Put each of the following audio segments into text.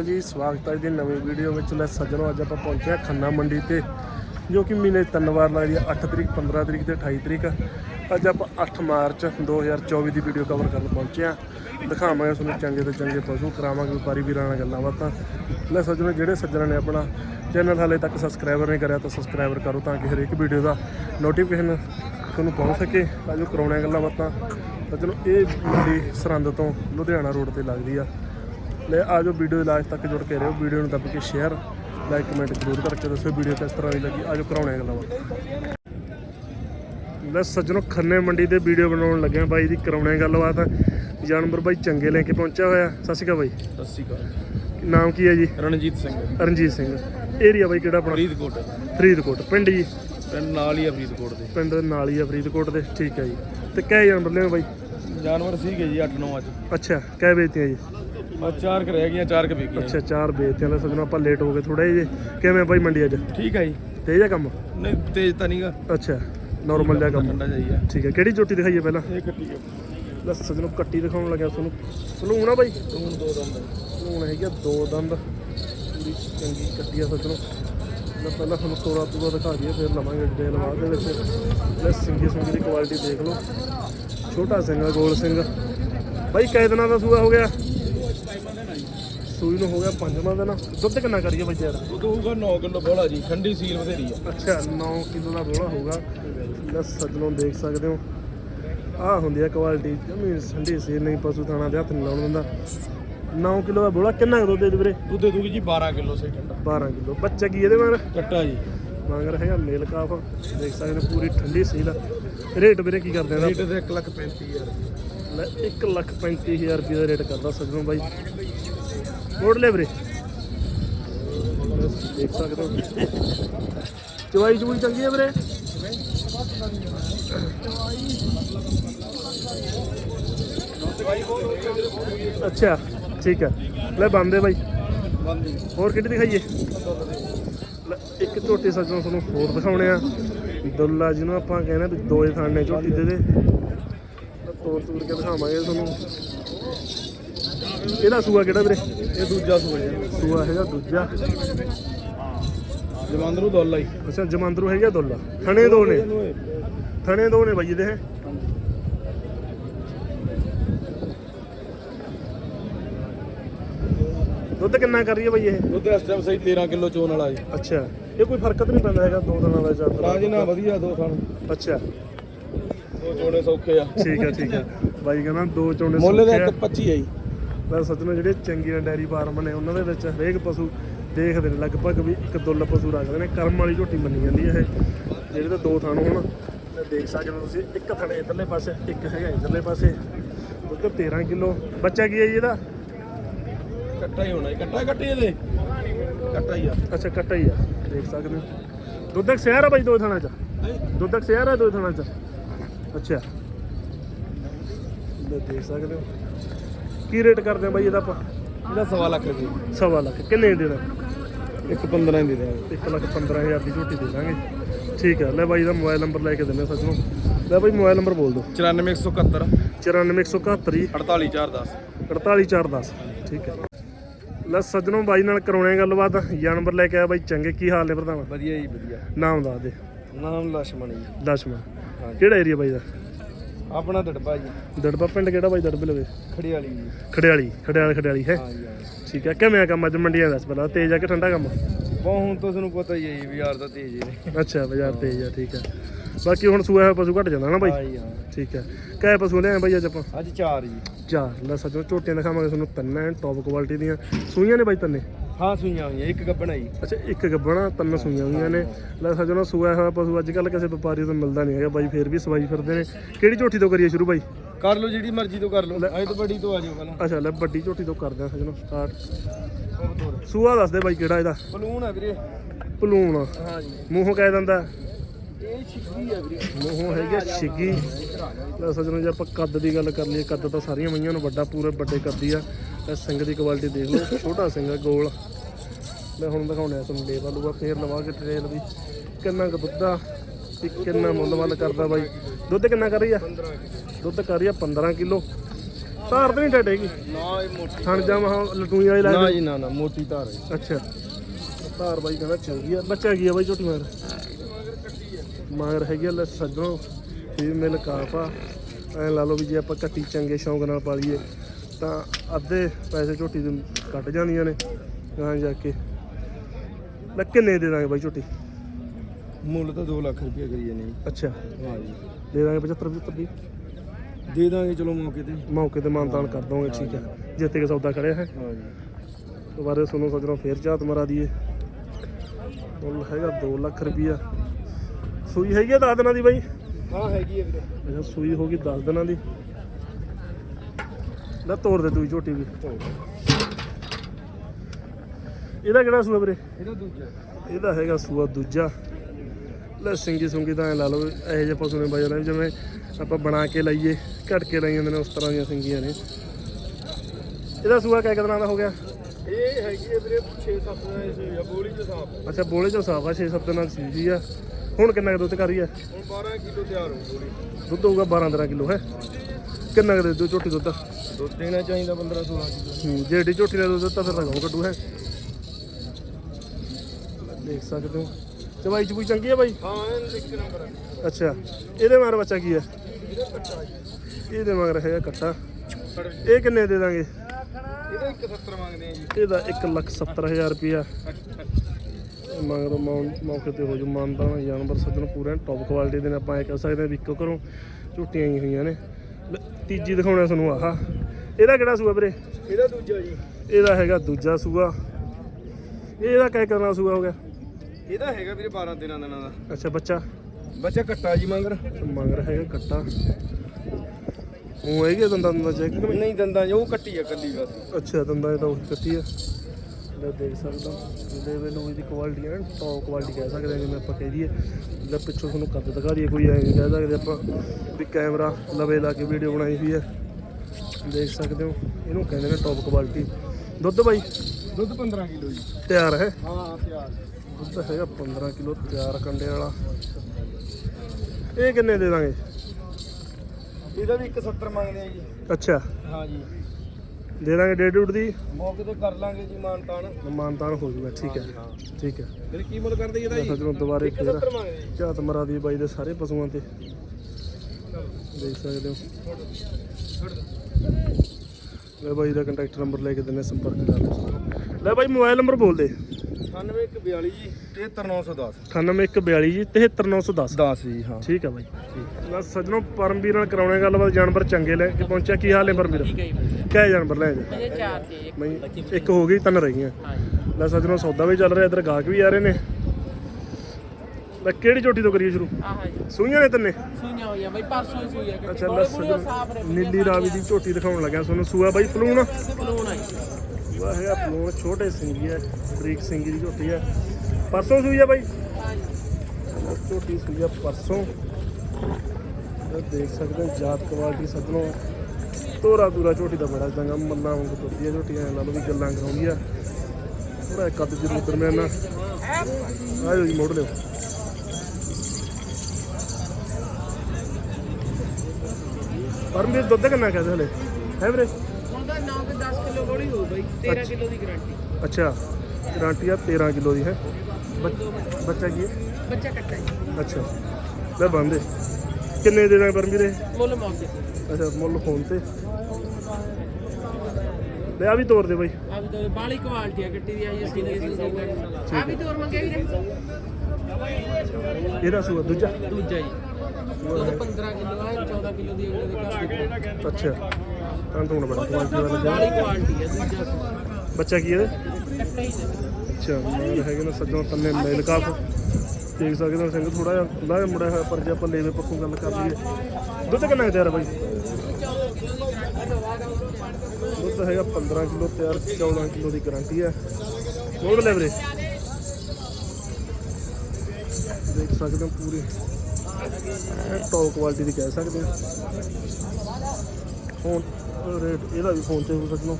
ਜੀ, ਸਵਾਗਤ ਹੈ ਜੀ ਨਵੀਂ ਵੀਡੀਓ ਵਿੱਚ। ਲੈ ਸੱਜਣੋ ਅੱਜ ਆਪਾਂ ਪਹੁੰਚੇ ਹਾਂ ਖੰਨਾ ਮੰਡੀ ਤੇ, ਜੋ ਕਿ ਮਹੀਨੇ ਤਿੰਨ ਵਾਰ ਲੱਗਦੀ ਹੈ 8 ਤਰੀਕ 15 ਤਰੀਕ ਤੇ 28 ਤਰੀਕ। ਅੱਜ ਆਪਾਂ 8 ਮਾਰਚ 2024 ਦੀ ਵੀਡੀਓ ਕਵਰ ਕਰਨ ਪਹੁੰਚੇ ਹਾਂ। ਦਿਖਾਵਾਂਗੇ ਤੁਹਾਨੂੰ ਚੰਗੇ ਤੋਂ ਚੰਗੇ ਪਸ਼ੂ, ਕਰਾਵਾਂਗੇ ਵਪਾਰੀ ਵੀਰਾਂ ਨਾਲ ਗੱਲਾਂ ਬਾਤਾਂ। ਲੈ ਸੱਜਣੋ, ਜਿਹੜੇ ਸੱਜਣਾਂ ਨੇ ਆਪਣਾ ਚੈਨਲ ਹਾਲੇ ਤੱਕ ਸਬਸਕ੍ਰਾਈਬਰ ਨਹੀਂ ਕਰਿਆ, ਤਾਂ ਸਬਸਕ੍ਰਾਈਬਰ ਕਰੋ ਤਾਂ ਕਿ ਹਰੇਕ ਵੀਡੀਓ ਦਾ ਨੋਟੀਫਿਕੇਸ਼ਨ ਤੁਹਾਨੂੰ ਪਹੁੰਚ ਸਕੇ। ਅੱਜ ਜੋ ਕਰਾਉਣੇ ਗੱਲਾਂ ਬਾਤਾਂ। ਤਾਂ ਚਲੋ ਇਹ ਮੰਡੀ ਸਰਹੰਦ ਤੋਂ ਲੁਧਿਆਣਾ ਰੋਡ ਤੇ ਲੱਗਦੀ ਆ। ਲੈ ਆਜੋ ਵੀਡੀਓ ਦੇ ਲਾਸਟ ਤੱਕ ਜੁੜ ਕੇ ਰਹੋ ਵੀਡੀਓ ਨੂੰ ਦੱਬ ਕੇ ਸ਼ੇਅਰ ਲਾਈਕ ਕਮੈਂਟ ਜ਼ਰੂਰ ਕਰਕੇ ਦੱਸੋ ਵੀਡੀਓ ਕਿਸ ਤਰ੍ਹਾਂ ਦੀ ਲੱਗੀ ਆਜੋ ਕਰਾਉਣੇ ਆ ਗੱਲਾਂ ਬਾਤਾਂ ਲੈ ਸੱਜਣੋ ਖੰਨੇ ਮੰਡੀ ਤੇ ਵੀਡੀਓ ਬਣਾਉਣ ਲੱਗਿਆ ਬਾਈ ਦੀ ਕਰਾਉਣੇ ਆ ਗੱਲਬਾਤ। ਜਾਨਵਰ ਬਾਈ ਚੰਗੇ ਲੈ ਕੇ ਪਹੁੰਚਿਆ ਹੋਇਆ। ਸਤਿ ਸ਼੍ਰੀ ਅਕਾਲ ਬਾਈ। ਸਤਿ ਸ਼੍ਰੀ ਅਕਾਲ ਨਾਮ ਕੀ ਹੈ ਜੀ? ਰਣਜੀਤ ਸਿੰਘ। ਰਣਜੀਤ ਸਿੰਘ। ਏਰੀਆ ਬਾਈ ਕਿਹੜਾ ਆਪਣਾ? ਫਰੀਦਕੋਟ। ਫਰੀਦਕੋਟ। ਪਿੰਡ ਜੀ? ਪਿੰਡ ਨਾਲ ਹੀ ਆ ਫਰੀਦਕੋਟ ਦੇ। ਪਿੰਡ ਦੇ ਨਾਲ ਹੀ ਆ ਫਰੀਦਕੋਟ ਦੇ। ਠੀਕ ਹੈ ਜੀ। ਤੇ ਕਿਹ ਜਾਨਵਰ ਲਿਓ ਬਾਈ। ਜਾਨਵਰ ਸੀਗੇ ਜੀ 8-9 ਅੱਜ। ਅੱਛਾ ਕਿਹ ਵੇਚਤੀਆਂ ਜੀ? ਚਾਰ ਕ ਰਹਿ ਗਈਆਂ ਚਾਰ ਕ ਵਿਕ ਗਈਆਂ ਅੱਛਾ ਚਾਰ ਵੇਚਤੀਆਂ ਲੈ ਸੱਜਣੋ ਆਪਾਂ ਲੇਟ ਹੋ ਗਏ ਥੋੜਾ ਜਿਹਾ। ਕਿਵੇਂ ਬਾਈ ਮੰਡੀ ਅੱਜ? ਠੀਕ ਹੈ ਜੀ। ਤੇਜ਼ ਆ ਕੰਮ? ਨਹੀਂ ਤੇਜ਼ ਤਾਂ ਨਹੀਂਗਾ ਅੱਛਾ ਨਾਰਮਲ ਜਿਹਾ ਕੰਮ। ਠੰਡਾ ਜਾਈ ਆ। ਠੀਕ ਹੈ ਕਿਹੜੀ ਚੋਟੀ ਦਿਖਾਈਏ ਪਹਿਲਾਂ? ਇਹ ਕੱਟੀ ਆ। ਲੈ ਸੱਜਣੋ ਕੱਟੀ ਦਿਖਾਉਣ ਲੱਗਿਆ ਤੁਹਾਨੂੰ। ਸਲੂਣ ਆ ਬਾਈ। ਤੂੰ ਦੋ ਦੰਦ ਸਲੂਣ ਹੈਗਾ ਦੋ ਦੰਦ। ਪੂਰੀ ਚੰਗੀ ਕੱਟੀ ਆ ਸੱਜਣੋ ਮੈਂ ਪਹਿਲਾਂ ਤੁਹਾਨੂੰ ਤੋੜਾ ਤੂੜਾ ਦਿਖਾ ਦਈਏ ਫਿਰ ਲਵਾਂਗੇ ਡਿਟੇਲ ਬਾਅਦ ਦੇ ਵਿੱਚ। ਲੈ ਸਿੰਗੀ ਸਿੰਗੀ ਦੀ ਕੁਆਲਿਟੀ ਦੇਖ ਲਓ। ਛੋਟਾ ਸਿੰਘ ਗੋਲ ਸਿੰਘ ਬਾਈ ਕੈ ਦਿਨਾਂ ਦਾ ਸੂਆ ਹੋ ਗਿਆ? ਸੂਈ ਨੂੰ ਹੋ ਗਿਆ ਪੰਜਵਾਂ ਦਿਨ ਦੁੱਧ ਕਿੰਨਾ ਕਰੀਏ ਬਾਈ ਯਾਰ? ਦੁੱਧ ਹੋਊਗਾ 9 ਕਿਲੋ ਬੋਲਾ ਜੀ ਠੰਡੀ ਸੀਲ ਬਥੇਰੀ ਆ। ਅੱਛਾ 9 ਕਿਲੋ ਦਾ ਬੋਲਾ ਹੋਊਗਾ। ਲੈ ਸੱਜਣੋਂ ਦੇਖ ਸਕਦੇ ਹੋ। ਆਹ ਹੁੰਦੀ ਆ ਕੁਆਲਿਟੀ ਜਮੀ ਠੰਡੀ ਸੀ ਨਹੀਂ ਪਸ਼ੂ ਥਾਣਾ ਦੇ ਹੱਥ ਨਹੀਂ ਲਾਉਣ ਦਿੰਦਾ। 9 ਕਿਲੋ ਦਾ ਬੋਲਾ ਕਿੰਨਾ ਦੁੱਧ ਦੇ ਦੇ ਵੀਰੇ? ਦੁੱਧ ਦੇ ਦੂਗੀ ਜੀ 12 ਕਿਲੋ ਸੇ ਠੰਡਾ। 12 ਕਿਲੋ। ਬੱਚਾ ਕੀ ਇਹਦੇ ਮਗਰ ਕੱਟਾ ਜੀ। ਮਗਰ ਹੈਗਾ ਮੇਲ ਕਾਫ। ਦੇਖ ਸਕਦੇ ਹੋ ਪੂਰੀ ਠੰਡੀ ਸੀਲ ਆ। ਰੇਟ ਵੀਰੇ ਕੀ ਕਰਦੇ ਆ ਰੇਟ ਦੇ 1 ਲੱਖ 35000 ਲੈ 1 ਲੱਖ 35000 ਰੁਪਏ ਦਾ ਰੇਟ ਕਰਦਾ ਸੱਜਣੋਂ ਬਾਈ। ਮੋੜ ਲੈ ਵੀਰੇ। ਬਸ ਦੇਖ ਸਕਦੇ ਹੋ ਚਵਾਈ ਚੂਈ ਚੰਗੀ ਹੈ ਵੀਰੇ। ਅੱਛਾ, ਠੀਕ ਹੈ ਲੈ ਬੰਦੇ ਬਾਈ। ਹੋਰ ਕਿਹੜੀ ਦਿਖਾਈਏ? ਇੱਕ ਝੋਟੀ ਸੱਜਣੋਂ ਤੁਹਾਨੂੰ ਹੋਰ ਦਿਖਾਉਣੇ ਆ। ਦੁੱਲਾ ਜਿਹਨੂੰ ਆਪਾਂ ਕਹਿੰਦੇ ਆ ਵੀ ਦੋਏ ਥਾਣੇ ਝੋਟੀ ਦੇ ਦੇ। ਤੋਰ ਤੋੜ ਕੇ ਦਿਖਾਵਾਂਗੇ ਤੁਹਾਨੂੰ। ਇਹਦਾ ਸੂਆ ਕਿਹੜਾ ਵੀਰੇ? ਇਹ ਦੂਜਾ ਸੂਆ ਜੀ। ਸੂਆ ਹੈਗਾ ਦੂਜਾ। ਜਮੰਦਰੂ ਦੁੱਲ ਆਈ ਅੱਛਾ ਜਮਾਂਦਰੂ ਹੈਗਾ ਦੁੱਲਾ। ਥਣੇ ਦੋ ਨੇ। ਥਣੇ ਦੋ ਨੇ। ਬਾਈ ਇਹਦੇ। ਹੈ ਦੁੱਧ ਕਿੰਨਾ ਕਰ ਰਹੀ ਹੈ ਬਾਈ ਇਹ? ਦੁੱਧ ਇਸ ਟਾਈਮ ਸਹੀ 13 ਕਿਲੋ ਚੋਣ ਵਾਲਾ ਜੀ। ਅੱਛਾ ਇਹ ਕੋਈ ਫ਼ਰਕ ਤਾਂ ਨਹੀਂ ਪੈਂਦਾ ਹੈਗਾ ਦੋ ਦਿਨਾਂ ਦਾ ਜਾਂ ਰਾਜ ਨਾ ਵਧੀਆ ਦੋ ਥਣ। ਅੱਛਾ। ਦੋ ਚੋਣੇ ਸੌਖੇ ਆ। ਠੀਕ ਹੈ ਠੀਕ ਹੈ ਬਾਈ ਕਹਿੰਦਾ ਦੋ ਚੋਂਡੇ ਮੁੱਲ ਦੇ ਸੁੱਕੇ ਆ। ਇੱਕ 25 ਆਈ ਮੈਂ ਸੱਜਣੋ ਜਿਹੜੇ ਚੰਗੀਆਂ ਡੈਰੀ ਫਾਰਮ ਨੇ ਉਹਨਾਂ ਦੇ ਵਿੱਚ ਹਰੇਕ ਪਸ਼ੂ ਦੇਖਦੇ ਨੇ। ਲਗਭਗ ਵੀ ਇੱਕ ਦੁੱਲ ਪਸ਼ੂ ਰੱਖਦੇ ਨੇ। ਕਰਮ ਵਾਲੀ ਝੋਟੀ ਮੰਨੀ ਜਾਂਦੀ ਹੈ ਇਹ। ਜਿਹੜੇ ਤਾਂ ਦੋ ਥਣ ਹੋਣ ਦੇਖ ਸਕਦੇ ਹੋ ਤੁਸੀਂ ਇੱਕ ਥਣ ਇਧਰਲੇ ਪਾਸੇ ਇੱਕ ਹੈਗਾ ਇਧਰਲੇ ਪਾਸੇ। ਦੁੱਧ 13 ਕਿਲੋ। ਬੱਚਾ ਕੀ ਹੈ ਜੀ ਇਹਦਾ? ਕੱਟਾ ਹੀ ਹੋਣਾ ਕੱਟਾ ਕੱਟੀ ਇਹਦੇ? ਕੱਟਾ ਹੀ ਆ। ਅੱਛਾ ਕੱਟਾ ਹੀ ਆ। ਦੇਖ ਸਕਦੇ ਹੋ। ਦੁੱਧ ਇੱਕ ਸਿਆਰ ਆ ਬਾਈ ਦੋ ਥਣਾਂ ਚ? ਦੁੱਧ ਇੱਕ ਸਿਆਰ ਆ ਦੋ ਥਣਾਂ ਚ? ਅੱਛਾ। ਦੇਖ ਸਕਦੇ ਹੋ। ਕੀ ਰੇਟ ਕਰਦੇ ਆ ਬਾਈ ਇਹਦਾ ਆਪਾਂ? ਇਹਦਾ 1.5 ਲੱਖ ਰੁਪਏ ਸਵਾ ਲੱਖ। ਕਿੰਨੇ ਦੇਣਾ? 1.15 ਹੀ ਦੇ ਦਿਆਂਗੇ 1 ਲੱਖ 15000 ਦੀ ਝੋਟੀ ਦੇ ਦਾਂਗੇ। ਠੀਕ ਹੈ ਲੈ ਬਾਈ ਦਾ ਮੋਬਾਈਲ ਨੰਬਰ ਲੈ ਕੇ ਦਿੰਦੇ ਸੱਚ ਨੂੰ ਲੈ ਬਾਈ ਮੋਬਾਈਲ ਨੰਬਰ ਬੋਲ ਦਿਓ। 94171 94171 48410 48410 ਲੈ ਸੱਜਣੋ ਬਾਈ ਨਾਲ ਕਰਾਉਣੇ ਗੱਲਬਾਤ। ਜਾਨਵਰ ਲੈ ਕੇ ਆਇਆ ਬਾਈ। ਚੰਗੇ ਕੀ ਹਾਲ ਨੇ ਪ੍ਰਧਾਨ ਵਧੀਆ ਜੀ ਵਧੀਆ। ਨਾਮ ਦੱਸ ਦੇ। ਨਾਮ ਲక్ష్మణ ਜੀ। ਲਛਮਣ। ਕਿਹੜਾ ਏਰੀਆ ਬਾਈ ਦਾ? ਆਪਣਾ ਦੜਬਾ ਜੀ। ਦੜਬਾ ਪਿੰਡ ਕਿਹੜਾ ਬਾਈ ਦੜਬੇ ਲਵੇ? ਖੜੀ ਵਾਲੀ ਜੀ। ਖੜਿਆਲੀ ਖੜਿਆਲ ਖੜਿਆਲੀ ਹੈ। ਹਾਂ ਜੀ ਹਾਂ ਠੀਕ ਹੈ ਕਿਵੇਂ ਆ ਕੰਮ ਅੱਜ ਮੰਡੀਆਂ ਦਾ ਪਹਿਲਾਂ ਤੇਜ਼ ਆ ਕਿ ਠੰਡਾ ਕੰਮ? ਬਹੁਤ ਹੁਣ ਤਾਂ ਤੁਹਾਨੂੰ ਪਤਾ ਹੀ ਹੈ ਜੀ ਬਾਜ਼ਾਰ ਦਾ ਤੇਜ਼ ਹੀ ਅੱਛਾ ਬਾਜ਼ਾਰ ਤੇਜ਼ ਆ ਠੀਕ ਹੈ। ਬਾਕੀ ਹੁਣ ਸੂਆ ਹੋਇਆ ਪਸ਼ੂ ਘਟ ਜਾਂਦਾ ਨਾ ਬਾਈ? ਹਾਂ ਜੀ ਹਾਂ ਠੀਕ ਹੈ। ਕਾਏ ਪਸ਼ੂ ਲਿਆਏ ਬਾਈ ਅੱਜ ਆਪਾਂ? ਅੱਜ ਚਾਰ ਜੀ। ਚਾਰ ਲੈ ਸੱਜੋ ਝੋਟੀਆਂ ਦਿਖਾਵਾਂਗੇ ਤੁਹਾਨੂੰ ਤਿੰਨ ਐ ਟੌਪ ਕੁਆਲਿਟੀ ਦੀਆਂ। ਸੂਈਆਂ ਨੇ ਬਾਈ ਤੰਨੇ? ਹਾਂ ਸੂਈਆਂ ਹੋਈਆਂ ਇੱਕ ਗੱਬਣਾ ਅੱਛਾ ਇੱਕ ਗੱਬਣਾ ਤਿੰਨ ਸੂਈਆਂ ਹੋਈਆਂ ਨੇ। ਲੈ ਸੱਜਣੋ ਸੂਆ ਹੋਇਆ ਪਸ਼ੂ ਅੱਜ ਕੱਲ ਕਿਸੇ ਵਪਾਰੀ ਤੋਂ ਮਿਲਦਾ ਨਹੀਂ ਹੈਗਾ। ਬਾਈ ਫੇਰ ਵੀ ਸਵਾਈ ਫਿਰਦੇ ਨੇ। ਕਿਹੜੀ ਝੋਟੀ ਤੋਂ ਕਰੀਏ ਸ਼ੁਰੂ ਬਾਈ? ਕਰ ਲਓ ਜਿਹੜੀ ਮਰਜ਼ੀ ਤੋਂ ਕਰ ਲਓ। ਅੱਜ ਤੋਂ ਵੱਡੀ ਤੋਂ ਆ ਜਾਓ ਪਹਿਲਾਂ। ਅੱਛਾ ਲੈ ਵੱਡੀ ਝੋਟੀ ਤੋਂ ਕਰਦੇ ਆ ਸੱਜਣੋ ਸਟਾਰਟ ਸੂਆ ਦੱਸ ਦੇ ਬਾਈ ਕਿਹੜਾ ਇਹਦਾ? ਬਲੂਨ ਆ ਵੀਰੇ। ਪਲੂਣ। ਹਾਂ ਜੀ। ਮੂੰਹੋਂ ਕਹਿ ਦਿੰਦਾ। ਇਹ ਛਿੱਕੀ ਆ ਵੀਰੇ। ਮੂੰਹੋਂ ਹੈਗਾ ਛਿੱਗੀ। ਲੈ ਸੱਜਣੋ ਜੇ ਆਪਾਂ ਕੱਦ ਦੀ ਗੱਲ ਕਰ ਲਈਏ ਕੱਦ ਤਾਂ ਸਾਰੀਆਂ ਮਈਆਂ ਨੂੰ ਵੱਡਾ ਪੂਰੇ ਵੱਡੇ ਕਰਦੀ ਆ। ਤੇ ਸਿੰਘ ਦੀ ਕੁਆਲਿਟੀ ਦੇਖ ਲਓ ਛੋਟਾ ਸਿੰਘ ਆ ਗੋਲ। ਮੈਂ ਹੁਣ ਦਿਖਾਉਣਾ ਤੁਹਾਨੂੰ ਲੇਵਾ ਲੂਗਾ ਫੇਰ ਲਵਾਂਗੇ ਟ੍ਰੇਲ ਵੀ। ਕਿੰਨਾ ਕੁ ਦੁੱਧ ਤੇ ਕਿੰਨਾ ਮੁੱਲ ਕਰਦਾ ਬਾਈ। ਦੁੱਧ ਕਿੰਨਾ ਕਰ ਰਹੀ ਆ? ਦੁੱਧ ਕਰ ਰਹੀ ਆ 15 ਕਿਲੋ। ਧਾਰ ਤੇ ਨਹੀਂ ਟੱਡੇਗੀ ਨਾ ਇਹ ਮੋਟੀ। ਥਣ ਜਾ ਮਹਾ ਲਟੂਈਆਂ ਵਾਲੀ ਨਾ ਲੱਗਦੀ ਜੀ ਨਾ ਨਾ ਮੋਟੀ ਧਾਰ ਹੈ। ਅੱਛਾ। ਧਾਰ ਬਾਈ ਕਹਿੰਦਾ ਚੰਗੀ ਆ। ਬੱਚਾ ਕੀ ਆ ਬਾਈ ਝੋਟੀ ਮਗਰ ਮਗਰ ਹੈਗੀ ਆ ਲੈ ਸੱਜਣੋ। ਫੀਮੇਲ ਕਾਫ ਆ। ਐ ਲਾ ਲਓ ਵੀ ਜੇ ਆਪਾਂ ਕੱਟੀ ਚੰਗੇ ਸ਼ੌਂਕ ਨਾਲ ਪਾਲੀਏ ਤਾਂ ਅੱਧੇ ਪੈਸੇ ਝੋਟੀ ਦੇ ਕੱਟ ਜਾਂਦੀਆਂ ਨੇ ਗਾਂ ਜਾ ਕੇ। ਲੈ ਕਿੰਨੇ ਦੇ ਦਾਂਗੇ ਬਾਈ ਝੋਟੀ? ਮੁੱਲ ਤਾਂ 2 ਲੱਖ ਰੁਪਏ ਕਰੀ ਜਾਨੇ ਅੱਛਾ। ਹਾਂ ਜੀ। ਦੇ ਦਾਂਗੇ 75 75 ਦੀ। ਦੇ ਦਾਂਗੇ ਚਲੋ ਮੌਕੇ ਤੇ। ਮੌਕੇ ਤੇ ਮਾਨਤਾਨ ਕਰ ਦੋਗੇ ਠੀਕ ਹੈ। ਜਿੱਤੇ ਕੇ ਸੌਦਾ ਕਰਿਆ ਹੈ। ਹਾਂ ਜੀ। ਦੁਬਾਰੇ ਤੁਹਾਨੂੰ ਸੱਜਣੋ ਫੇਰ ਝਾਤ ਮਰਾ ਦਈਏ ਮੁੱਲ ਹੈਗਾ 2 ਲੱਖ ਰੁਪਈਆ। ਸੂਈ ਹੈਗੀ ਆ 10 ਦਿਨਾਂ ਦੀ ਬਾਈ? ਹਾਂ ਹੈਗੀ ਹੈ ਵੀਰੇ। ਅੱਛਾ ਸੂਈ ਹੋ ਗਈ 10 ਦਿਨਾਂ ਦੀ। ਲੈ ਤੋੜ ਦੇ ਤੂੰ ਝੋਟੀ ਵੀ। ਇਹਦਾ ਕਿਹੜਾ ਸੂਆ ਵੀਰੇ? ਇਹਦਾ ਦੂਜਾ। ਇਹਦਾ ਹੈਗਾ ਸੂਆ ਦੂਜਾ। ਲੈ ਸਿੰਗੀ ਸੁੰਗੀ ਤਾਂ ਐ ਲਾ ਲਓ ਇਹੋ ਜਿਹੇ ਪਸ਼ੂ ਨੇ ਨੇ ਜਿਵੇਂ ਆਪਾਂ ਬਣਾ ਕੇ ਲਾਈਏ ਘੜ ਕੇ ਲਾਈ ਜਾਂਦੇ ਨੇ ਉਸ ਤਰ੍ਹਾਂ ਦੀਆਂ ਸਿੰਗੀਆਂ ਨੇ। ਇਹਦਾ ਸੂਆ ਕਿਆ ਕਿਦਾਂ ਦਾ ਹੋ ਗਿਆ? ਇਹ ਹੈਗੀ ਹੈ ਵੀਰੇ 6-7 ਦਾ ਇਹ ਆ ਬੋਲੀ ਚ ਸਾਫ਼। ਅੱਛਾ ਬੋਲੇ ਚੋਂ ਸਾਫਾ 6-7 ਦਿਨਾਂ ਦੀ ਸੀ ਆ। ਹੁਣ ਕਿੰਨਾ ਕੁ ਦੁੱਧ ਕਰ ਹੈ ਹੁਣ 12 ਕਿਲੋ ਤਿਆਰ ਹੋ ਬੋਲੀ। ਦੁੱਧ ਹੋਊਗਾ 12-13 ਕਿਲੋ ਹੈ? ਕਿੰਨਾ ਕੁ ਦੇ ਦਿਓ ਝੋਟੀ ਦੁੱਧ? ਦੁੱਧ ਦੇਣਾ ਚਾਹੀਦਾ 15-16 ਕਿਲੋ। ਜੇ ਏਡੀ ਝੋਟੀ ਦਾ ਦੁੱਧ ਦਿੱਤਾ ਫਿਰ ਤਾਂ ਗਾਉਂ ਕੱਢੂ ਹੈ? ਦੇਖ ਸਕਦੇ ਹੋ। ਚਵਾਈ ਚਬੂਈ ਚੰਗੀ ਹੈ ਬਾਈ? ਹਾਂ ਇਹ ਇੱਕ ਨੰਬਰ ਹੈ ਅੱਛਾ ਇਹਦੇ ਮਗਰ ਬੱਚਾ ਕੀ ਹੈ ਇਹਦਾ ਮਗਰ ਹੈਗਾ ਕੱਟਾ। ਇਹ ਕਿੰਨੇ ਦੇ ਦਾਂਗੇ? ਇਹਦਾ 170 ਮੰਗਦੇ ਆ ਜੀ। ਇਹਦਾ 170000 ਰੁਪਿਆ ਮਗਰ ਮੌਕੇ ਤੇ ਹੋ ਜੂ ਮੰਨਦਾ ਜਾਨਵਰ ਸੱਜਣ ਪੂਰੇ ਟੌਪ ਕੁਆਲਿਟੀ ਦੇ ਨੇ ਆਪਾਂ ਇਹ ਕਹਿ ਸਕਦੇ ਹਾਂ ਵੀ ਇੱਕੋ ਘਰੋਂ ਝੋਟੀਆਂ ਆਈ ਹੋਈਆਂ ਨੇ। ਤੀਜੀ ਦਿਖਾਉਣਾ ਤੁਹਾਨੂੰ ਆਹ। ਇਹਦਾ ਕਿਹੜਾ ਸੂਆ ਵੀਰੇ? ਇਹਦਾ ਦੂਜਾ ਜੀ। ਇਹਦਾ ਹੈਗਾ ਦੂਜਾ ਸੂਆ। ਇਹਦਾ ਕਿਆ ਕਰਨਾ ਸੂਆ ਹੋ ਗਿਆ? ਇਹਦਾ ਹੈਗਾ ਵੀਰੇ 12 13 ਦਿਨਾਂ ਦਾ। ਅੱਛਾ ਬੱਚਾ? ਬੱਚਾ ਕੱਟਾ ਜੀ ਮੰਗਰ। ਮਗਰ ਹੈਗਾ ਕੱਟਾ। ਉਹ ਹੈਗੇ ਦੰਦਾਂ ਦੰਦਾਂ ਚੈੱਕ ਨਹੀਂ ਦੰਦਾਂ ਜੀ, ਉਹ ਕੱਟੀ ਆ ਕੱਲੀ ਬਸ। ਅੱਛਾ ਦੰਦਾਂ ਇਹ ਤਾਂ ਉਹੀ ਕੱਟੀ ਆ। ਲੈ ਦੇਖ ਸਕਦਾ। ਇਹਦੇ ਵੇਲੂ ਦੀ ਕੁਆਲਿਟੀ ਹੈ ਟੌਪ ਕੁਆਲਿਟੀ ਕਹਿ ਸਕਦੇ ਹਾਂ ਜਿਵੇਂ ਆਪਾਂ ਕਹਿ ਦਈਏ। ਲੈ ਪਿੱਛੋਂ ਤੁਹਾਨੂੰ ਕੱਦ ਦਿਖਾ ਦਈਏ ਕੋਈ ਐ ਨਹੀਂ ਕਹਿ ਸਕਦੇ ਆਪਾਂ ਵੀ ਕੈਮਰਾ ਲਵੇ ਲਾ ਕੇ ਵੀਡੀਓ ਬਣਾਈ ਹੋਈ ਹੈ ਦੇਖ ਸਕਦੇ ਹੋ ਇਹਨੂੰ ਕਹਿੰਦੇ ਨੇ ਟੌਪ ਕੁਆਲਿਟੀ ਦੁੱਧ ਬਾਈ? ਦੁੱਧ 15 ਕਿਲੋ ਜੀ। ਤਿਆਰ ਹੈ? ਹਾਂ ਤਿਆਰ। ਦੁੱਧ ਹੈਗਾ 15 ਕਿਲੋ ਤਿਆਰ ਕੰਡੇ ਵਾਲਾ। ਇਹ ਕਿੰਨੇ ਦੇ ਦਾਂਗੇ? ਇਹਦਾ ਵੀ 170 ਮੰਗਦੇ ਆ ਜੀ। ਅੱਛਾ। ਹਾਂ ਜੀ ਦੇ ਦਾਂਗੇ ਡੇਢ ਡੂਡ ਦੀ? ਮੌਕੇ ਤੇ ਕਰ ਲਾਂਗੇ ਜੀ ਮਾਨਤਾਨ। ਮਾਨਤਾਨ ਹੋ ਜੂਗਾ ਠੀਕ ਹੈ। ਠੀਕ ਹੈ। ਫਿਰ ਕੀ ਮੁੱਲ ਕਰਦੇ ਇਹਦਾ ਜੀ? ਸੱਜਣੋਂ ਦੁਬਾਰੇ ਫੇਰ 170 ਮੰਗਦੇ ਜੀ। ਝਾਤ ਮਰਾ ਦੀ ਬਾਈ ਦੇ ਸਾਰੇ ਪਸ਼ੂਆਂ ਤੇ। ਦੇਖ ਸਕਦੇ ਹੋ। ਲੈ ਬਾਈ ਦਾ ਕੰਟੈਕਟ ਨੰਬਰ ਲੈ ਕੇ ਦਿੰਨੇ ਸੰਪਰਕ ਕਰ ਲੈ ਬਾਈ ਮੋਬਾਈਲ ਨੰਬਰ ਬੋਲ ਦੇ। 9142 ਜੀ 73910 98142 ਜੀ 73910 10 ਜੀ ਹਾਂ। ਠੀਕ ਹੈ ਬਾਈ ਲੈ ਸੱਜਣੋ ਪਰਮਵੀਰ ਨਾਲ ਕਰਾਉਣੇ ਗੱਲਬਾਤ ਜਾਨਵਰ ਚੰਗੇ ਲੈ ਕੇ ਪਹੁੰਚਿਆ। ਕੀ ਹਾਲ ਹੈ ਪਰਮਵੀਰ? ਕਿਹ ਜਾਨਵਰ ਲੈ ਜਾ। ਇਹ ਚਾਰ ਤੇ ਇੱਕ ਹੋ ਗਈ ਤਿੰਨ ਰਹਿ ਗਈਆਂ। ਹਾਂਜੀ। ਲੈ ਸੱਜਣੋ ਸੌਦਾ ਵੀ ਚੱਲ ਰਿਹਾ ਇੱਧਰ ਗਾਹਕ ਵੀ ਆ ਰਹੇ ਨੇ। ਲੈ ਕਿਹੜੀ ਚੋਟੀ ਤੋਂ ਕਰੀਏ ਸ਼ੁਰੂ? ਆਹ ਜੀ। ਸੂਈਆਂ ਨੇ ਤਿੰਨੇ? ਸੂਈਆਂ ਹੋਈਆਂ ਬਈ ਪਰਸੋਂ ਹੀ ਸੂਈ ਆ ਅੱਛਾ ਨੀਲੀ ਰਾਵੀ ਦੀ ਝੋਟੀ ਦਿਖਾਉਣ ਲੱਗਿਆ। ਤੁਹਾਨੂੰ ਸੂਆ ਬਾਈ ਪਲੂਣ ਪਲੂਣ ਆਈ ਵਾਹ ਹੈਗਾ ਪਲੂਣ ਛੋਟੇ ਸਿੰਗੀ ਹੈ ਬਰੀਕ ਸਿੰਗੀ ਦੀ ਝੋਟੀ ਹੈ। ਪਰਸੋਂ ਸੂਈ ਹੈ ਬਾਈ? ਝੋਟੀ ਸੂਈ ਆ ਪਰਸੋਂ। ਦੇਖ ਸਕਦੇ ਹੋ, ਜਾਤ ਕੁਆਲਿਟੀ ਸੱਜਣੋ। ਤੋਰਾ ਦੂਰਾ ਝੋਟੀ ਦਾ ਬੜਾ ਚੰਗਾ ਮੱਲਾਂ ਵਾਂਗ ਤੁਰਦੀ ਹੈ ਝੋਟੀ, ਐ ਲਾ ਵੀ ਗੱਲਾਂ ਕਰਾਉਂਦੀ ਆ। ਥੋੜਾ ਅੱਧ ਜ਼ਰੂਰ ਦਰਮਿਆਨਾ ਆਇਓ ਜੀ, ਮੋੜ ਲਿਓ। ਪਰਮਵੀਰ ਦੁੱਧ ਕਿੰਨਾ ਕਹਿੰਦੇ ਹਲੇ? ਹੈ ਵੀਰੇ? 9 ਤੇ 10 ਕਿਲੋ ਬੋਲੀ ਹੋ ਬਈ 13 ਕਿਲੋ ਦੀ ਗਾਰੰਟੀ। ਅੱਛਾ ਗਾਰੰਟੀ ਆ 13 ਕਿਲੋ ਦੀ ਹੈ। ਬੱਚਾ ਕੀ ਹੈ? ਬੱਚਾ ਕੱਟਾ ਜੀ। ਅੱਛਾ ਲੈ ਬੰਦੇ ਕਿੰਨੇ ਦੇ ਦਾਂ ਪਰਮਵੀਰ ਇਹ? ਮੁੱਲ ਮੌਕੇ। ਤੇ ਅੱਛਾ ਮੁੱਲ ਫੋਨ ਤੇ। ਲੈ ਆ ਵੀ ਤੋਰ ਦੇ ਬਾਈ। ਆ ਵੀ ਤਾਂ ਬਾਲੀ ਕੁਆਲਿਟੀ ਆ ਗੱਟੀ ਦੀ ਆਈ ਅਸੀਂ ਨੇ ਆ ਵੀ ਤੋਰ ਮੰਗੇ ਵੀਰੇ। ਇਹਦਾ ਸੂਆ ਦੂਜਾ? ਦੂਜਾ ਜੀ। ਦੁੱਧ 15 ਕਿਲੋ ਆ 14 ਕਿਲੋ ਦੀ ਅਗਲੇ ਦੇ ਘਰ ਦੀ ਅੱਛਾ। ਤਾਂ ਬੜਾ ਕੁਆਲਿਟੀ ਵਾਲਾ। ਬੱਚਾ ਕੀ ਹੀ? ਅੱਛਾ ਮਾਰ ਹੈਗੇ ਨੇ ਸੱਜਣ ਤੰਨੇ ਮੇਲ ਕਾਫ ਦੇਖ ਸਕਦੇ ਹੋ ਸਿੰਘ ਥੋੜਾ ਜਿਹਾ ਖੁੱਲਾ ਜਿਹਾ ਮੁੜਿਆ ਹੋਇਆ ਪਰ ਜੇ ਆਪਾਂ ਲੇਵੇ ਪੱਖੋਂ ਗੱਲ ਕਰ ਲਈਏ। ਦੁੱਧ ਕਿੰਨਾ ਤਿਆਰ ਬਾਈ? ਦੁੱਧ ਹੈਗਾ 15 ਕਿਲੋ ਤਿਆਰ 14 ਕਿਲੋ ਦੀ ਗਾਰੰਟੀ ਹੈ। ਮੋੜ ਲੈ ਵੀਰੇ। ਦੇਖ ਸਕਦੇ ਹੋ ਪੂਰੀ। ਟੌਪ ਕੁਆਲਿਟੀ ਦੀ ਕਹਿ ਸਕਦੇ ਹੋ। ਫੋਨ ਰੇਟ ਇਹਦਾ ਵੀ ਫੋਨ ਤੇ ਹੋ ਸਕਦਾ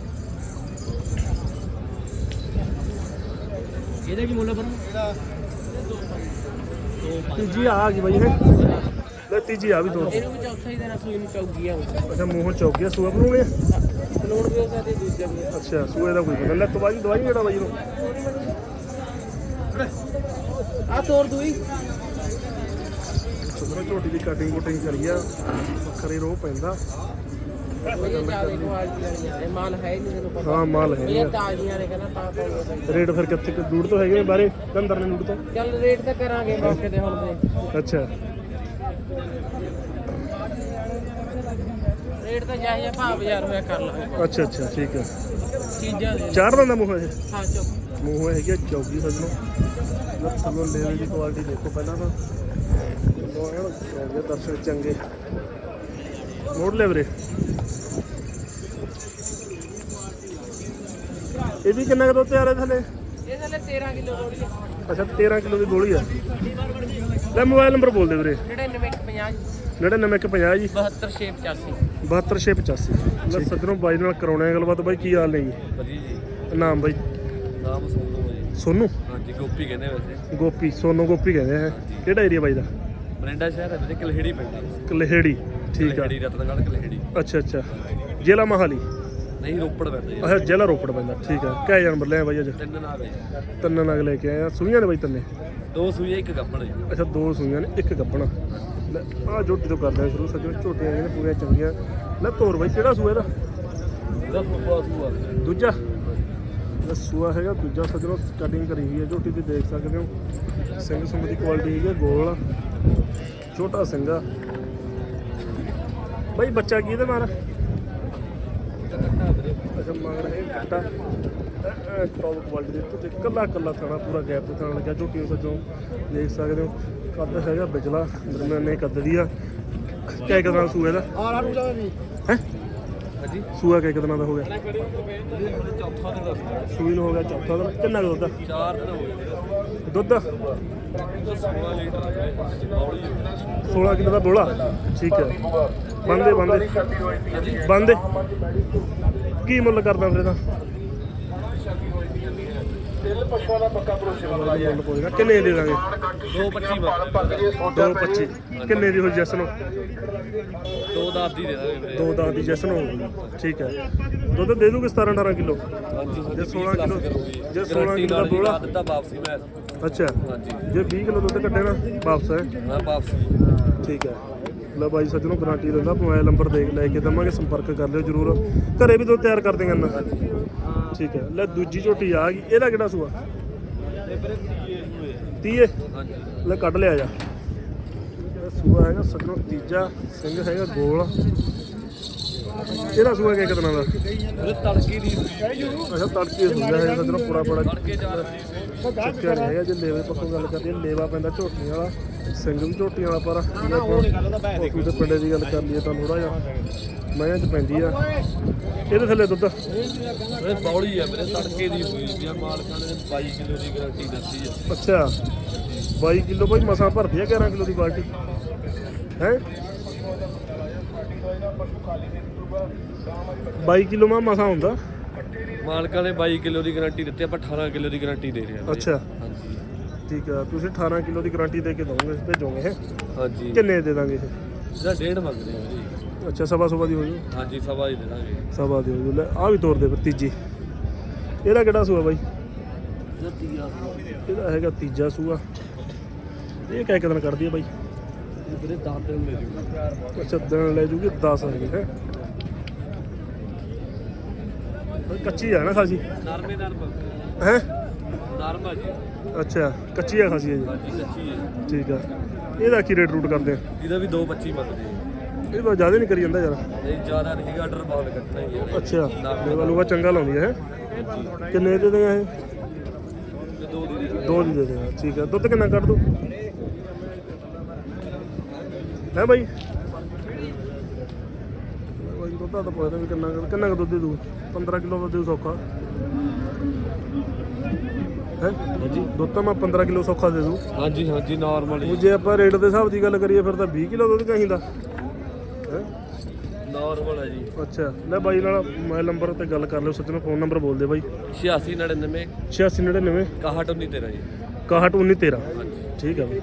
ਇਹਦਾ ਕੀ ਮੁੱਲ ਪਰ ਇਹਦਾ ਤੀਜੀ ਆ ਗਈ ਬਾਈ ਇਹ। ਲੈ ਤੀਜੀ ਆ ਵੀ ਤੋੜ ਇਹਨੂੰ ਵੀ ਚੌਥਾ ਹੀ ਦੇਣਾ ਸੂਈ ਨੂੰ ਚੌਗੀ ਆ ਅੱਛਾ ਮੂੰਹੋਂ ਚੌਕ ਗਿਆ ਸੂਆ ਬਣਾਉਣੇ ਲੋੜ ਵੀ ਹੋ ਸਕਦੀ ਦੂਜਾ ਵੀ। ਆ। ਅੱਛਾ ਸੂਏ ਦਾ ਕੋਈ ਪਤਾ ਲੈ ਦਵਾਈ ਦਵਾਈ ਕਿਹੜਾ ਬਾਈ ਨੂੰ ਆ ਤੋੜ ਦੂਈ। ਸੁਪਰ ਝੋਟੀ ਦੀ ਕਟਿੰਗ ਕੁਟਿੰਗ ਕਰੀ ਆ। ਵੱਖਰੇ ਰੋਹ ਪੈਂਦਾ। ਮਾਲ ਹੈ ਹੀ ਨਹੀਂ ਤੈਨੂੰ ਪਤਾ ਹਾਂ ਮਾਲ ਹੈ ਇਹ ਤਾਜ਼ੀਆਂ ਨੇ ਕਹਿੰਦਾ ਤਾਂ ਪਾਉਂਦੇ ਰੇਟ ਫਿਰ ਕਿੱਥੇ ਦੂਰ ਤੋਂ ਹੈਗੇ ਬਾਰੇ? ਕੰਦਰ ਨੇ ਦੂਰ ਤੋਂ? ਚੱਲ ਰੇਟ ਤਾਂ ਕਰਾਂਗੇ ਮੌਕੇ ਤੇ ਹੁਣ ਦੇ ਅੱਛਾ। ਰੇਟ ਤਾਂ ਜਾਇਜ਼ ਭਾਅ ਬਾਜ਼ਾਰ ਹੋਇਆ ਕਰ ਲਾਂਗੇ ਅੱਛਾ ਅੱਛਾ ਠੀਕ ਹੈ ਚੀਜ਼ਾਂ ਚਾਰ ਦਾ ਮੂੰਹ ਇਹ? ਹਾਂ ਚੁੱਪ ਮੂੰਹ ਹੈਗੀ ਚੌਗੀ ਸਜਣੋ। ਲੱਥੋਂ ਲੈਵਲ ਦੀ ਕੁਆਲਿਟੀ ਦੇਖੋ ਪਹਿਲਾਂ ਤਾਂ। ਲੋ ਐਨ ਹੋਗੇ ਦਰਸ਼ਕ ਚੰਗੇ। ਮੋੜ ਲੈ ਵੀਰੇ। ਇਹ ਵੀ ਕਿੰਨਾ ਕੁ ਦੁੱਧ ਤਿਆਰ ਹੈ ਥੱਲੇ? ਇਹ ਥੱਲੇ 13 ਕਿਲੋ ਰੋੜੀ ਅੱਛਾ 13 ਕਿਲੋ ਦੀ ਗੋਲੀ ਆ। ਲੈ ਮੋਬਾਈਲ ਨੰਬਰ ਬੋਲ ਦੇ ਵੀਰੇ। 9950 9950 ਜੀ 72685 72685 ਲੈ ਸੱਜਣੋ ਬਾਈ ਨਾਲ ਕਰਾਉਣੇ ਗੱਲਬਾਤ। ਬਾਈ ਕੀ ਹਾਲ ਨੇ ਜੀ? ਵਧੀਆ ਜੀ। ਨਾਮ ਬਾਈ? ਨਾਮ ਸੋਨੂ ਹੈ ਜੀ। ਸੋਨੂ? ਹਾਂਜੀ ਗੋਪੀ ਕਹਿੰਦੇ ਵੈਸੇ। ਗੋਪੀ ਸੋਨੂ ਗੋਪੀ ਕਹਿੰਦੇ ਆ। ਕਿਹੜਾ ਏਰੀਆ ਬਾਈ ਦਾ? ਬਰਿੰਡਾ ਸ਼ਹਿਰ ਹੈ ਵੀਰੇ ਕਲਹੇੜੀ ਪਿੰਡ ਹੈ। ਕਲਹੇੜੀ ਠੀਕ ਆ। ਕਲਹੇੜੀ ਰਤਨਗੜ੍ਹ ਕਲਹੇੜੀ। ਅੱਛਾ ਅੱਛਾ। ਜ਼ਿਲ੍ਹਾ ਮਹਾਲੀ। ਨਹੀਂ ਰੋਪੜ ਪੈਂਦਾ ਅੱਛਾ ਜ਼ਿਲ੍ਹਾ ਰੋਪੜ ਪੈਂਦਾ। ਠੀਕ ਆ ਕਿਆ ਜਾਨਵਰ ਲਿਆ ਬਾਈ ਅੱਜ? ਤਿੰਨ ਨਾਲ ਤਿੰਨ ਨਗ ਲੈ ਕੇ ਆਏ ਆ। ਸੂਈਆਂ ਨੇ ਬਾਈ ਤਿੰਨੇ? ਦੋ ਸੂਈਆਂ ਇੱਕ ਗੱਬੜ ਜੀ। ਅੱਛਾ ਦੋ ਸੂਈਆਂ ਨੇ ਇੱਕ ਗੱਬਣਾ। ਲੈ ਆ ਝੋਟੀ ਤੋਂ ਕਰਦੇ ਆ ਸ਼ੁਰੂ ਸੱਜਣ ਝੋਟੀਆਂ ਨੇ ਪੂਰੀਆਂ ਚੰਗੀਆਂ। ਲੈ ਤੋਰ ਬਾਈ ਕਿਹੜਾ ਸੂਆ ਇਹਦਾ? ਇਹਦਾ ਸੁਪਾ ਸੂਆ। ਦੂਜਾ? ਸੂਆ ਹੈਗਾ ਦੂਜਾ ਸੱਜਣੋ ਕਟਿੰਗ ਕਰੀ ਹੋਈ ਹੈ ਝੋਟੀ ਤੇ ਦੇਖ ਸਕਦੇ ਹੋ। ਸਿੰਘ ਸੁੰਗ ਦੀ ਕੁਆਲਿਟੀ ਹੈਗੀ ਗੋਲ। ਛੋਟਾ ਸਿੰਘ ਬਾਈ ਬੱਚਾ ਕੀ ਇਹਦੇ ਨਾਲ? ਅੱਛਾ ਮਗਰ ਇਹ ਕੱਟਾ ਟੌਪ ਕੁਆਲਿਟੀ ਦੇ ਉੱਤੇ ਕੱਲਾ ਕੱਲਾ ਥਾਣਾ ਪੂਰਾ ਗੈਪ ਤੇ ਥਾਣਾ ਲੱਗਿਆ। ਝੋਟੀ ਉਸ ਜੋ ਦੇਖ ਸਕਦੇ ਹੋ ਕੱਦ ਹੈਗਾ ਬਿਜਲਾ ਦਰਮਿਆਨੇ ਕੱਦ ਦੀ ਆ। ਕਿਆ ਕਿਦਾਂ ਸੂਏ ਦਾ? ਆ ਰਾਣੂ ਜਾ ਵੀ। ਹੈ? ਹਾਂਜੀ। ਸੂਆ ਕਿਆ ਕਿਦਾਂ ਦਾ ਹੋ ਗਿਆ? ਇਹ ਚੌਥਾ ਦੇ ਦੱਸ ਸੂਈ ਨੂੰ ਹੋ ਗਿਆ ਚੌਥਾ ਦਿਨ। ਕਿੰਨਾ ਕੁ ਦੁੱਧ ਆ? ਚਾਰ ਦਿਨ ਹੋ ਗਏ ਦੁੱਧ 16 ਲੀਟਰ ਬੌਲੀ 16 ਕਿਲੋ ਦਾ ਬੋਲਾ? ਠੀਕ ਹੈ ਬੰਦੇ ਬੰਦੇ। ਬੰਦੇ। ਕੀ ਮੁੱਲ ਕਰਦਾ ਫਿਰ ਇਹਦਾ? ਮੁੱਲ ਕੋਈ ਨਾ ਕਿੰਨੇ ਦੇ ਦਾਂਗੇ? 225 ਮੰਗਦੇ 225 ਕਿੰਨੇ ਦੀ ਹੋਈ ਜੈਸ ਨੂੰ ਦੋ ਦਾਤ ਦੀ ਦੇ ਦਾਂਗੇ ਵੀਰੇ ਦੋ ਦਾ ਦੀ ਜੈਸ ਨੂੰ। ਠੀਕ ਹੈ। ਦੁੱਧ ਦੇ ਦੂਗੇ 17 18 ਕਿਲੋ? ਹਾਂਜੀ ਜੇ 16 ਕਿਲੋ ਜੇ 16 ਗਾਰੰਟੀ ਕਿਲੋ ਦਾ ਹੀ ਬੋਲਾ। ਦਿੱਤਾ ਵਾਪਸੀ ਮੈਂ। ਅੱਛਾ। ਹਾਂਜੀ। ਜੇ 20 ਕਿਲੋ ਦੁੱਧ ਕੱਢੇ ਨਾ ਵਾਪਸ ਹੈ ਮੈਂ ਵਾਪਸੀ। ਠੀਕ ਹੈ। ਲੈ ਬਾਈ ਸੱਜਣੋਂ ਗਾਰੰਟੀ ਦਿੰਦਾ ਮੋਬਾਈਲ ਨੰਬਰ ਦੇਖ ਲੈ ਕੇ ਦਵਾਂਗੇ, ਸੰਪਰਕ ਕਰ ਲਿਓ ਜਰੂਰ। ਘਰੇ ਵੀ ਦੋ ਤਿਆਰ ਕਰ ਦੇਂਗੇ ਨਾ। ਠੀਕ ਹੈ, ਲੈ ਦੂਜੀ ਝੋਟੀ ਆ ਗਈ, ਇਹਦਾ ਕਿਹੜਾ ਸੂਆ? ਤੀਏ? ਹਾਂਜੀ ਲੈ ਕੱਢ ਲਿਆ ਜਾ। ਸੂਆ ਹੈਗਾ ਸੱਜਣੋਂ, ਤੀਜਾ, ਸਿੰਘ ਹੈਗਾ ਗੋਲ। ਇਹਦਾ ਸੂਆ ਕਿਹ ਕਿਤਨਾ ਦਾ? ਵੀਰੇ ਤੜਕੀ ਦੀ ਅੱਛਾ ਤੜਕੇ ਸੂਆ ਹੈਗਾ ਸੱਜਣੋਂ ਪੂਰਾ ਪੂਰਾ ਦੀ ਚੱਕਿਆ ਨਹੀਂ ਹੈਗਾ ਜੇ ਲੇਵੇ ਪੱਖੋਂ ਗੱਲ ਕਰਦੇ ਲੇਵਾ ਪੈਂਦਾ ਝੋਟੀਆਂ ਵਾਲਾ ਸਿੰਘ ਵੀ ਝੋਟੀਆਂ ਵਾਲਾ ਪਰ ਜੇ ਆਪਾਂ ਉਸ ਦੇ ਪਿੰਡੇ ਦੀ ਗੱਲ ਕਰ ਲਈਏ ਤਾਂ ਥੋੜਾ ਜਿਹਾ। ਮੈਂ ਚ ਪੈਂਦੀ ਆ। ਇਹਦੇ ਥੱਲੇ ਦੁੱਧ? ਵੀਰੇ ਬੌਲੀ ਆ ਵੀਰੇ ਤੜਕੇ ਦੀ ਹੋਈ ਵੀ ਮਾਲਕਾਂ ਨੇ 22 ਕਿਲੋ ਦੀ ਗਾਰੰਟੀ ਦਿੱਤੀ ਆ। ਅੱਛਾ 22 ਕਿਲੋ ਭਾਈ ਮਸਾਂ ਭਰਦੀ ਆ 11 ਕਿਲੋ ਦੀ ਬਾਲਟੀ? ਹੈ? 22 ਕਿਲੋ ਮਾ ਮਸਾਂ ਹੁੰਦਾ? ਮਾਲਕਾਂ ਨੇ 22 ਕਿਲੋ ਦੀ ਗਾਰੰਟੀ ਦਿੱਤੀ ਆਪਾਂ 18 ਕਿਲੋ ਦੀ ਗਾਰੰਟੀ ਦੇ ਰਹੇ ਹਾਂ। ਅੱਛਾ। ਹਾਂਜੀ। ਠੀਕ ਆ ਤੁਸੀਂ 18 ਕਿਲੋ ਦੀ ਗਾਰੰਟੀ ਦੇ ਕੇ ਦੋਗੇ ਭੇਜੋਗੇ ਇਹ? ਹਾਂਜੀ। ਕਿੰਨੇ ਦੇ ਦਾਂਗੇ ਇਹ? ਇਹਦਾ ਡੇਢ ਮੰਗਦੇ ਆ ਵੀਰੇ ਅੱਛਾ ਸਵਾ ਸਵਾ ਦੀ ਹੋ ਜੂ? ਹਾਂਜੀ ਸਵਾ ਹੀ ਦੇ ਦਾਂਗੇ ਸਵਾ ਦੀ ਹੋ ਜੂ। ਲੈ ਆ ਵੀ ਤੋੜ ਦੇ ਫਿਰ ਤੀਜੀ। ਇਹਦਾ ਕਿਹੜਾ ਸੂਆ ਬਾਈ? ਇਹਦਾ ਤੀਆ ਇਹਦਾ ਹੈਗਾ ਤੀਜਾ ਸੂਆ। ਇਹ ਕਹਿ ਕਿਦਨ ਕੱਢਦੀ ਆ ਬਾਈ? ਵੀਰੇ 10 ਦਿਨ ਲੈ ਜੂ ਅੱਛਾ ਦਿਨ ਲੈ ਜੂਗੀ 10 ਹੈਗੇ ਹੈ? ਕੱਚੀ ਆ ਨਾ ਖਾਸੀ। ਨਰਮੇ ਨਰਮ। ਹੈ? ਨਰਮ ਆ ਜੀ। ਅੱਛਾ ਕੱਚੀ ਆ ਖਾਸੀ ਹੈ ਜੀ। ਹਾਂਜੀ ਕੱਚੀ ਹੈ ਠੀਕ ਆ। ਇਹਦਾ ਕੀ ਰੇਟ ਰੂਟ ਕਰਦੇ ਆ? ਇਹਦਾ ਵੀ 225 ਮੰਗਦੇ ਆ। ਇਹ ਤਾਂ ਜ਼ਿਆਦਾ ਨਹੀਂ ਕਰੀ ਜਾਂਦਾ ਯਾਰ। ਨਹੀਂ ਜ਼ਿਆਦਾ ਨਹੀਂ ਆਰਡਰ ਬਾਲ ਕੱਟਣਾ ਹੀ ਹੈ ਅੱਛਾ। ਲੇਵਾ ਲੂਗਾ ਚੰਗਾ ਲਾਉਂਦੀ ਹੈ? ਕਿੰਨੇ ਦੇ ਦੇਗਾ ਇਹ? ਦੋ ਦੀ ਦੇ ਦੋ ਦੀ ਦੇ ਠੀਕ ਆ। ਦੁੱਧ ਕਿੰਨਾ ਕੱਢ ਦੂ ਹੈ ਬਾਈ? ਦੁੱਧ ਦਾ ਤਾਂ ਪੁੱਛਦਾ ਵੀ ਕਿੰਨਾ ਕੁ- ਕਿੰਨਾ ਕੁ ਦੁੱਧ ਦੇ ਦੂ 15 ਕਿਲੋ ਦੁੱਧ ਦੇ ਸੌਖਾ। ਹੈ? ਹਾਂਜੀ। ਦੁੱਧ ਤਾਂ ਮੈਂ 15 ਕਿਲੋ ਸੌਖਾ ਦੇ ਦੂ। ਹਾਂਜੀ ਹਾਂਜੀ ਨਾਰਮਲ ਉਹ ਜੇ ਆਪਾਂ ਰੇਟ ਦੇ ਹਿਸਾਬ ਦੀ ਗੱਲ ਕਰੀਏ ਫਿਰ ਤਾਂ 20 ਕਿਲੋ ਦੁੱਧ ਚਾਹੀਦਾ। ਹੈ? ਨਾਰਮਲ ਹੈ ਜੀ। ਅੱਛਾ। ਲੈ ਬਾਈ ਨਾਲ ਮੋਬਾਈਲ ਨੰਬਰ ਤੇ ਗੱਲ ਕਰ ਲਿਓ ਸੱਜਣੋ ਫੋਨ ਨੰਬਰ ਬੋਲ ਦੇ ਬਾਈ। 86 99 8699 61 13 ਜੀ। 6119 13 ਹਾਂਜੀ। ਠੀਕ ਹੈ ਬਾਈ।